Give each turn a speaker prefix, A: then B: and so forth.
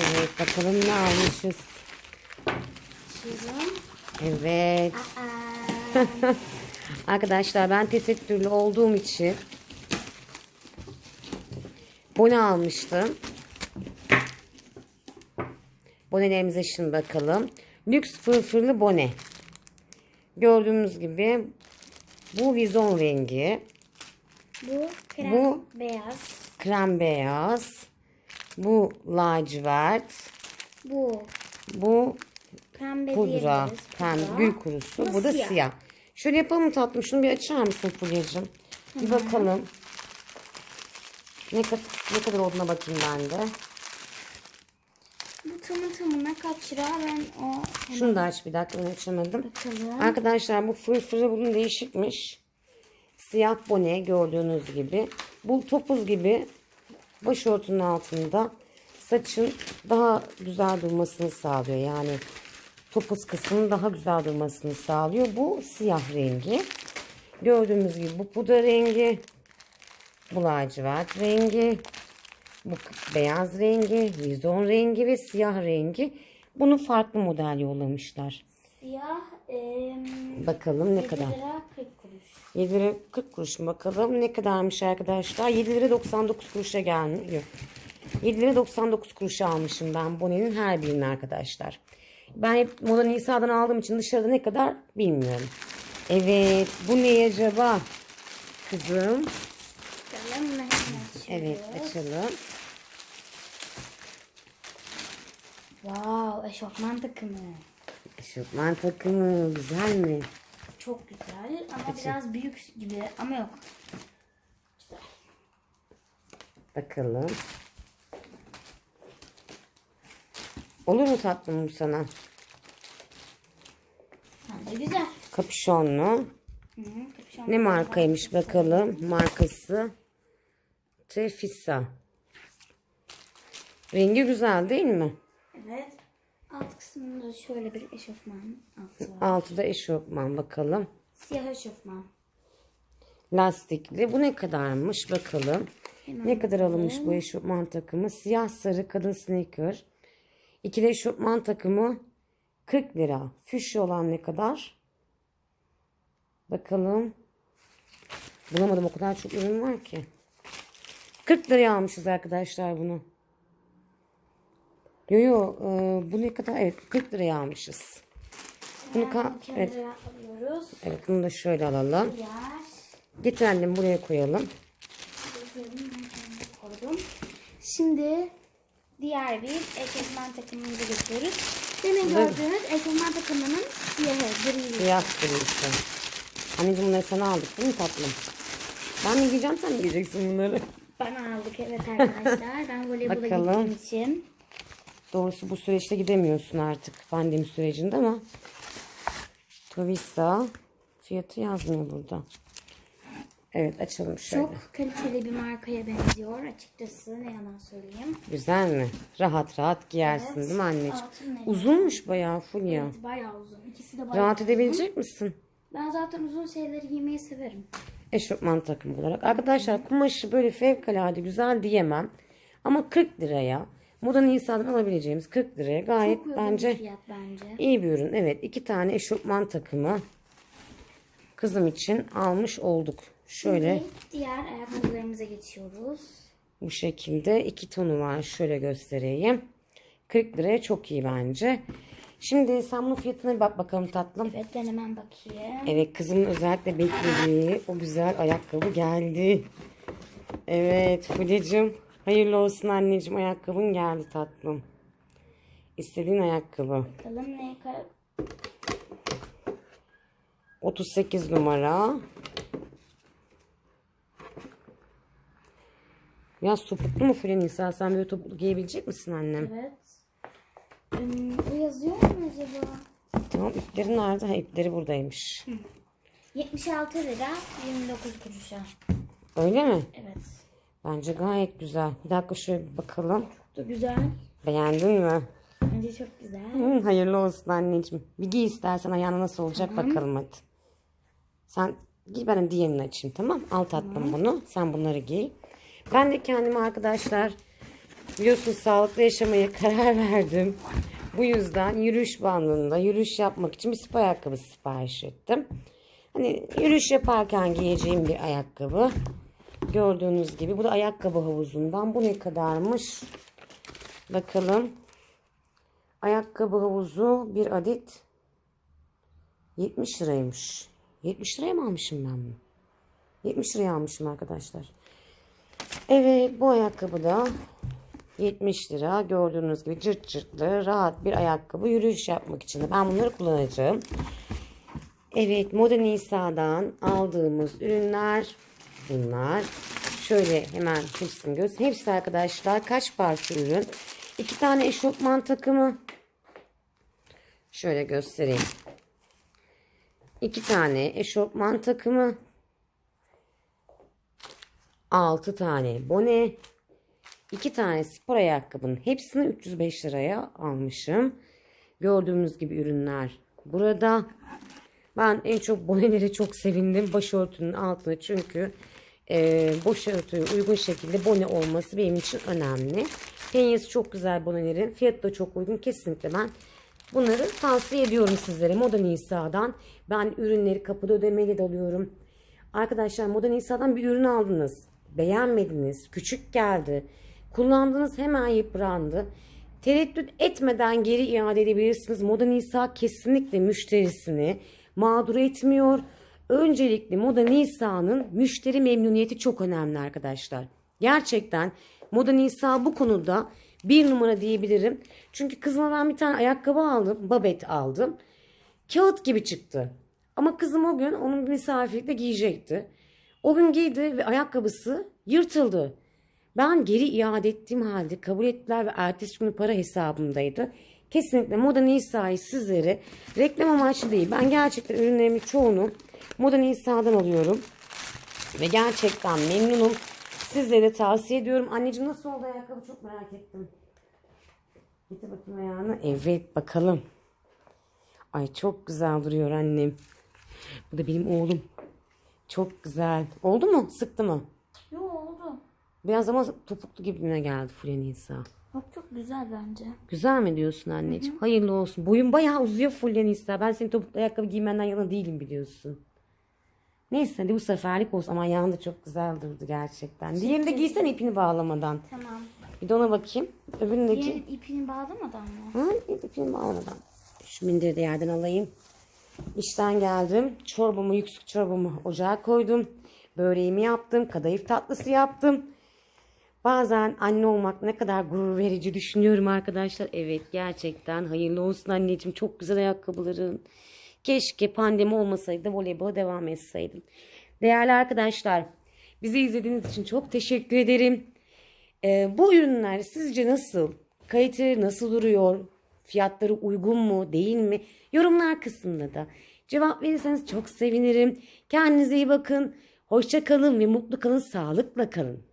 A: Evet bakalım ne almışız. Evet. Arkadaşlar ben tesettürlü olduğum için bone almıştım. Bonelerimize şimdi bakalım. Lüks fırfırlı bone. Gördüğümüz gibi bu vizon rengi.
B: Bu krem
A: Bu-
B: beyaz.
A: Krem beyaz. Bu lacivert.
B: Bu
A: Bu
B: pembe
A: pudra. Pembe gül kurusu.
B: Bu
A: Bu da
B: siyah.
A: siyah. Şöyle yapalım mı tatlım? Şunu bir açar mısın Fulya'cığım? Bir bakalım. Ne, kadar, ne kadar olduğuna bakayım ben de.
B: Bu tamı tamına kaç lira? Ben o
A: Şunu da aç bir dakika ben açamadım.
B: bakalım.
A: Arkadaşlar bu fırfırı bunun değişikmiş. Siyah bone gördüğünüz gibi. Bu topuz gibi başörtünün altında saçın daha güzel durmasını sağlıyor. Yani topuz kısmının daha güzel durmasını sağlıyor. Bu siyah rengi. Gördüğümüz gibi bu pudra rengi. Bu lacivert rengi. Bu beyaz rengi, vizon rengi ve siyah rengi. Bunu farklı model yollamışlar.
B: Siyah em,
A: Bakalım ne
B: 7
A: kadar.
B: lira 40 kuruş.
A: 7 lira 40 kuruş bakalım ne kadarmış arkadaşlar. 7 lira 99 kuruşa gelmiyor. 7 lira 99 kuruşa almışım ben Bonnie'nin her birini arkadaşlar. Ben hep Moda Nisa'dan aldığım için dışarıda ne kadar bilmiyorum. Evet bu ne acaba? Kızım. Evet açalım.
B: Wow, eşofman takımı.
A: Eşofman takımı güzel mi?
B: Çok güzel ama biraz büyük gibi ama yok.
A: Bakalım. Olur mu tatlım bu sana?
B: Bence güzel.
A: Kapüşonlu.
B: Hı hı, kapüşon.
A: Ne markaymış bakalım. Markası. Tefisa. Rengi güzel değil mi?
B: Evet. Alt kısmında şöyle bir eşofman altı var.
A: Altıda eşofman bakalım.
B: Siyah eşofman.
A: Lastikli. Bu ne kadarmış bakalım.
B: Hemen
A: Ne kadar alınmış bu eşofman takımı? Siyah sarı kadın sneaker. İkili eşofman takımı 40 lira. Füşya olan ne kadar? Bakalım. Bulamadım o kadar çok ürün var ki. 40 liraya almışız arkadaşlar bunu. Yo yo e, bu ne kadar? Evet 40 liraya almışız. Bunu ka- evet,
B: alıyoruz.
A: evet bunu da şöyle alalım.
B: Diğer.
A: Getir annem buraya koyalım.
B: Ben koydum. Şimdi diğer bir eşofman takımımıza geçiyoruz. Demin gördüğünüz eşofman takımının siyahı, gri.
A: Siyah grisi. Anneciğim bunları sana aldık değil mi tatlım? Ben mi giyeceğim sen mi giyeceksin bunları?
B: Bana aldık evet arkadaşlar. Ben voleybola
A: Bakalım.
B: gittiğim için.
A: Doğrusu bu süreçte gidemiyorsun artık pandemi sürecinde ama. Tuvisa fiyatı yazmıyor burada. Evet açalım şöyle.
B: Çok kaliteli bir markaya benziyor açıkçası ne yalan söyleyeyim.
A: Güzel mi? Rahat rahat giyersin
B: Evet.
A: değil mi anneciğim? Uzunmuş bayağı Fulya.
B: Evet bayağı uzun. İkisi de bayağı
A: Rahat
B: uzun.
A: edebilecek misin?
B: Ben zaten uzun şeyleri giymeyi severim.
A: Eşofman takımı olarak. Arkadaşlar kumaşı böyle fevkalade güzel diyemem. Ama 40 liraya Moda Nisa'dan alabileceğimiz 40 liraya gayet
B: Çok
A: bence
B: fiyat bence.
A: iyi bir ürün. Evet iki tane eşofman takımı kızım için almış olduk. Şöyle
B: Şimdi diğer ayakkabılarımıza geçiyoruz.
A: bu şekilde iki tonu var. Şöyle göstereyim. 40 liraya çok iyi bence. Şimdi sen bunun fiyatına bir bak bakalım tatlım.
B: Evet ben hemen bakayım.
A: Evet kızımın özellikle beklediği o güzel ayakkabı geldi. Evet Fulya'cığım hayırlı olsun anneciğim ayakkabın geldi tatlım. İstediğin ayakkabı.
B: Bakalım ne kadar
A: 38 numara. Ya topuklu mu Fulya Nisa? Sen böyle topuklu giyebilecek misin annem?
B: Evet. Bu yazıyor mu acaba?
A: Tamam ipleri nerede? Ha ipleri buradaymış.
B: 76 lira 29 kuruşa.
A: Öyle mi?
B: Evet.
A: Bence gayet güzel. Bir dakika şöyle bir bakalım.
B: Çok da güzel.
A: Beğendin mi?
B: Bence çok güzel.
A: Hı, hayırlı olsun anneciğim. Bir giy istersen ayağına nasıl olacak bakalım hadi. Sen giy ben diğerini açayım tamam. Al tatlım bunu. Sen bunları giy. Ben de kendime arkadaşlar Biliyorsunuz sağlıklı yaşamaya karar verdim. Bu yüzden yürüyüş bandında yürüyüş yapmak için bir spor ayakkabı sipariş ettim. Hani yürüyüş yaparken giyeceğim bir ayakkabı. Gördüğünüz gibi bu da ayakkabı havuzundan. Bu ne kadarmış? Bakalım. Ayakkabı havuzu bir adet 70 liraymış. 70 liraya mı almışım ben bunu? 70 liraya almışım arkadaşlar. Evet bu ayakkabı da 70 lira. Gördüğünüz gibi cırt cırtlı rahat bir ayakkabı yürüyüş yapmak için de ben bunları kullanacağım. Evet Moda Nisa'dan aldığımız ürünler bunlar. Şöyle hemen hepsini göz. Hepsi arkadaşlar kaç parça ürün? İki tane eşofman takımı. Şöyle göstereyim. İki tane eşofman takımı. 6 tane bone, 2 tane spor ayakkabının hepsini 305 liraya almışım. Gördüğünüz gibi ürünler burada. Ben en çok bonelere çok sevindim. Başörtünün altına çünkü e, başörtüye uygun şekilde bone olması benim için önemli. Penyesi çok güzel bonelerin. Fiyatı da çok uygun. Kesinlikle ben bunları tavsiye ediyorum sizlere. Moda Nisa'dan. Ben ürünleri kapıda ödemeyle de alıyorum. Arkadaşlar Moda Nisa'dan bir ürün aldınız. Beğenmediniz. Küçük geldi. Kullandınız hemen yıprandı. Tereddüt etmeden geri iade edebilirsiniz. Moda Nisa kesinlikle müşterisini mağdur etmiyor. Öncelikle Moda Nisa'nın müşteri memnuniyeti çok önemli arkadaşlar. Gerçekten Moda Nisa bu konuda bir numara diyebilirim. Çünkü kızıma ben bir tane ayakkabı aldım. Babet aldım. Kağıt gibi çıktı. Ama kızım o gün onun misafirlikte giyecekti. O gün giydi ve ayakkabısı yırtıldı. Ben geri iade ettiğim halde kabul ettiler ve ertesi günü para hesabımdaydı. Kesinlikle Moda Nisa'yı sizlere reklam amaçlı değil. Ben gerçekten ürünlerimin çoğunu Moda Nisa'dan alıyorum. Ve gerçekten memnunum. Sizlere de tavsiye ediyorum. Anneciğim nasıl oldu ayakkabı çok merak ettim. Getir bakayım ayağını. Evet bakalım. Ay çok güzel duruyor annem. Bu da benim oğlum. Çok güzel. Oldu mu? Sıktı mı?
B: Yo oldu.
A: Biraz ama topuklu gibime geldi Fulya Nisa.
B: Yok çok güzel bence.
A: Güzel mi diyorsun anneciğim? Hayırlı olsun. Boyun bayağı uzuyor Fulya Nisa. Ben senin topuklu ayakkabı giymenden yana değilim biliyorsun. Neyse hadi bu seferlik olsun. Ama ayağın da çok güzel durdu gerçekten. Diğerini de giysen ipini bağlamadan.
B: Tamam.
A: Bir de ona bakayım. Öbürünü de giy.
B: Diğer ipini bağlamadan mı?
A: Ha, ipini bağlamadan. Şu mindiri de yerden alayım. İşten geldim. Çorbamı, yüksük çorbamı ocağa koydum. Böreğimi yaptım. Kadayıf tatlısı yaptım. Bazen anne olmak ne kadar gurur verici düşünüyorum arkadaşlar. Evet gerçekten hayırlı olsun anneciğim. Çok güzel ayakkabıların. Keşke pandemi olmasaydı voleybola devam etseydim. Değerli arkadaşlar bizi izlediğiniz için çok teşekkür ederim. Ee, bu ürünler sizce nasıl? Kaliteleri nasıl duruyor? Fiyatları uygun mu değil mi? Yorumlar kısmında da cevap verirseniz çok sevinirim. Kendinize iyi bakın. Hoşça kalın ve mutlu kalın. Sağlıkla kalın.